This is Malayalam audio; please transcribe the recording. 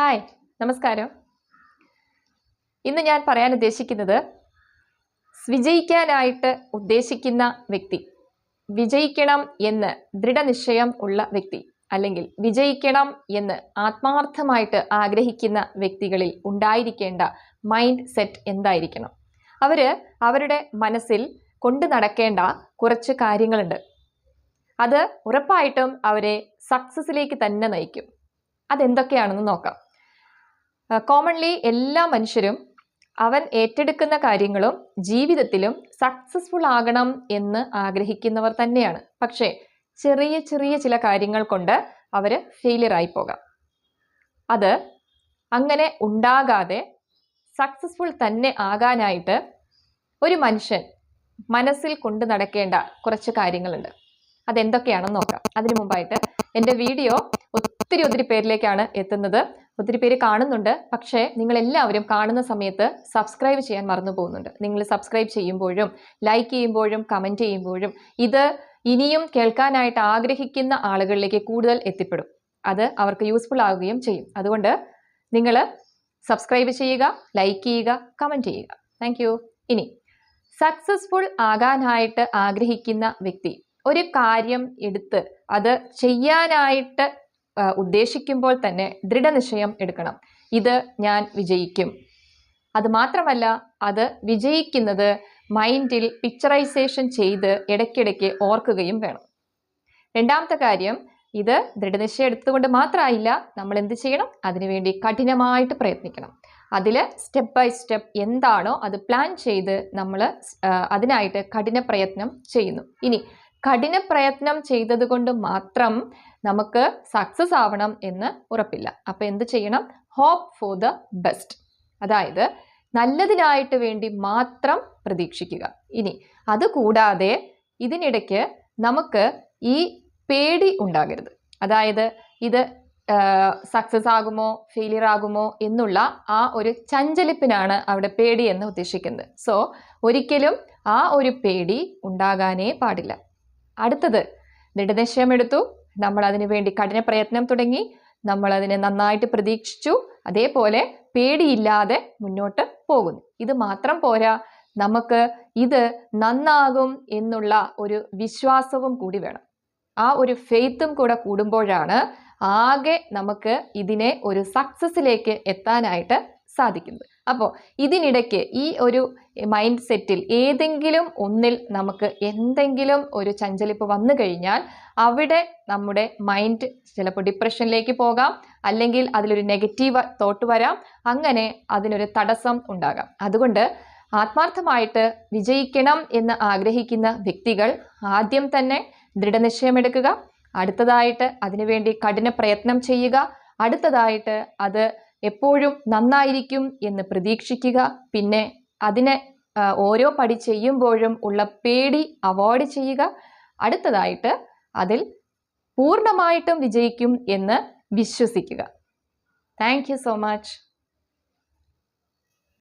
ഹായ് നമസ്കാരം. ഇന്ന് ഞാൻ പറയാൻ ഉദ്ദേശിക്കുന്നത് വിജയിക്കാനായിട്ട് ഉദ്ദേശിക്കുന്ന വ്യക്തി വിജയിക്കണം എന്ന് ദൃഢനിശ്ചയം ഉള്ള വ്യക്തി അല്ലെങ്കിൽ വിജയിക്കണം എന്ന് ആത്മാർത്ഥമായിട്ട് ആഗ്രഹിക്കുന്ന വ്യക്തികളിൽ ഉണ്ടായിരിക്കേണ്ട മൈൻഡ് സെറ്റ് എന്തായിരിക്കണം? അവർ അവരുടെ മനസ്സിൽ കൊണ്ടു നടക്കേണ്ട കുറച്ച് കാര്യങ്ങളുണ്ട്. അത് ഉറപ്പായിട്ടും അവരെ സക്സസിലേക്ക് തന്നെ നയിക്കും. അതെന്തൊക്കെയാണെന്ന് നോക്കാം. കോമൺലി എല്ലാ മനുഷ്യരും അവൻ ഏറ്റെടുക്കുന്ന കാര്യങ്ങളും ജീവിതത്തിലും സക്സസ്ഫുൾ ആകണം എന്ന് ആഗ്രഹിക്കുന്നവർ തന്നെയാണ്. പക്ഷേ ചെറിയ ചെറിയ ചില കാര്യങ്ങൾ കൊണ്ട് അവർ ഫെയിലിയർ ആയി പോകാം. അത് അങ്ങനെ ഉണ്ടാകാതെ സക്സസ്ഫുൾ തന്നെ ആകാനായിട്ട് ഒരു മനുഷ്യൻ മനസ്സിൽ കൊണ്ടു നടക്കേണ്ട കുറച്ച് കാര്യങ്ങളുണ്ട്. അതെന്തൊക്കെയാണെന്ന് നോക്കാം. അതിനു മുമ്പായിട്ട് എന്റെ വീഡിയോ ഒത്തിരി ഒത്തിരി പേരിലേക്കാണ് എത്തുന്നത്. ഒത്തിരി പേര് കാണുന്നുണ്ട്. പക്ഷേ നിങ്ങൾ എല്ലാവരും കാണുന്ന സമയത്ത് സബ്സ്ക്രൈബ് ചെയ്യാൻ മറന്നു പോകുന്നുണ്ട്. നിങ്ങൾ സബ്സ്ക്രൈബ് ചെയ്യുമ്പോഴും ലൈക്ക് ചെയ്യുമ്പോഴും കമന്റ് ചെയ്യുമ്പോഴും ഇത് ഇനിയും കേൾക്കാനായിട്ട് ആഗ്രഹിക്കുന്ന ആളുകളിലേക്ക് കൂടുതൽ എത്തിപ്പെടും. അത് അവർക്ക് യൂസ്ഫുൾ ആവുകയും ചെയ്യും. അതുകൊണ്ട് നിങ്ങൾ സബ്സ്ക്രൈബ് ചെയ്യുക ലൈക്ക് ചെയ്യുക കമന്റ് ചെയ്യുക. താങ്ക് ഇനി സക്സസ്ഫുൾ ആകാനായിട്ട് ആഗ്രഹിക്കുന്ന വ്യക്തി. ഒരു കാര്യം എടുത്ത് അത് ചെയ്യാനായിട്ട് ഉദ്ദേശിക്കുമ്പോൾ തന്നെ ദൃഢനിശ്ചയം എടുക്കണം. ഇത് ഞാൻ വിജയിക്കും. അത് മാത്രമല്ല അത് വിജയിക്കുന്നത് മൈൻഡിൽ പിക്ചറൈസേഷൻ ചെയ്ത് ഇടയ്ക്കിടയ്ക്ക് ഓർക്കുകയും വേണം. രണ്ടാമത്തെ കാര്യം ഇത് ദൃഢനിശ്ചയം എടുത്തുകൊണ്ട് മാത്രമായില്ല നമ്മൾ എന്ത് ചെയ്യണം? അതിനുവേണ്ടി കഠിനമായിട്ട് പ്രയത്നിക്കണം. അതിൽ സ്റ്റെപ്പ് ബൈ സ്റ്റെപ്പ് എന്താണോ അത് പ്ലാൻ ചെയ്ത് നമ്മൾ അതിനായിട്ട് കഠിന പ്രയത്നം ചെയ്യുന്നു. ഇനി കഠിന പ്രയത്നം ചെയ്തത് കൊണ്ട് മാത്രം നമുക്ക് സക്സസ് ആവണം എന്ന് ഉറപ്പില്ല. അപ്പൊ എന്ത് ചെയ്യണം? ഹോപ്പ് ഫോർ ദ ബെസ്റ്റ് അതായത് നല്ലതിനായിട്ട് വേണ്ടി മാത്രം പ്രതീക്ഷിക്കുക. ഇനി അതുകൂടാതെ ഇതിനിടയ്ക്ക് നമുക്ക് ഈ പേടി ഉണ്ടാകരുത്. അതായത് ഇത് സക്സസ് ആകുമോ ഫെയിലിയർ ആകുമോ എന്നുള്ള ആ ഒരു ചഞ്ചലിപ്പിനാണ് അവിടെ പേടി എന്ന് ഉദ്ദേശിക്കുന്നത്. സോ ഒരിക്കലും ആ ഒരു പേടി ഉണ്ടാകാനേ പാടില്ല. അടുത്തത് ദൃഢനിശ്ചയമെടുത്തു നമ്മൾ അതിനു വേണ്ടി കഠിന പ്രയത്നം തുടങ്ങി. നമ്മൾ അതിനെ നന്നായിട്ട് പ്രതീക്ഷിച്ചു. അതേപോലെ പേടിയില്ലാതെ മുന്നോട്ട് പോകുന്നു. ഇത് മാത്രം പോരാ. നമുക്ക് ഇത് നന്നാകും എന്നുള്ള ഒരു വിശ്വാസവും കൂടി വേണം. ആ ഒരു ഫെയ്ത്തും കൂടെ കൂടുമ്പോഴാണ് ആകെ നമുക്ക് ഇതിനെ ഒരു സക്സസ്സിലേക്ക് എത്താനായിട്ട് സാധിക്കുന്നത്. അപ്പോൾ ഇതിനിടയ്ക്ക് ഈ ഒരു മൈൻഡ് സെറ്റിൽ ഏതെങ്കിലും ഒന്നിൽ നമുക്ക് എന്തെങ്കിലും ഒരു ചഞ്ചലിപ്പ് വന്നു കഴിഞ്ഞാൽ അവിടെ നമ്മുടെ മൈൻഡ് ചിലപ്പോൾ ഡിപ്രഷനിലേക്ക് പോകാം അല്ലെങ്കിൽ അതിലൊരു നെഗറ്റീവ് തോട്ട് വരാം അങ്ങനെ അതിനൊരു തടസ്സം ഉണ്ടാകാം. അതുകൊണ്ട് ആത്മാർത്ഥമായിട്ട് വിജയിക്കണം എന്ന് ആഗ്രഹിക്കുന്ന വ്യക്തികൾ ആദ്യം തന്നെ ദൃഢനിശ്ചയമെടുക്കുക അടുത്തതായിട്ട് അതിനുവേണ്ടി കഠിന പ്രയത്നം ചെയ്യുക അടുത്തതായിട്ട് അത് എപ്പോഴും നന്നായിരിക്കും എന്ന് പ്രതീക്ഷിക്കുക. പിന്നെ അതിനെ ഓരോ പടി ചെയ്യുമ്പോഴും ഉള്ള പേടി അവോയ്ഡ് ചെയ്യുക. അടുത്തതായിട്ട് അതിൽ പൂർണമായിട്ടും വിജയിക്കും എന്ന് വിശ്വസിക്കുക. Thank so much.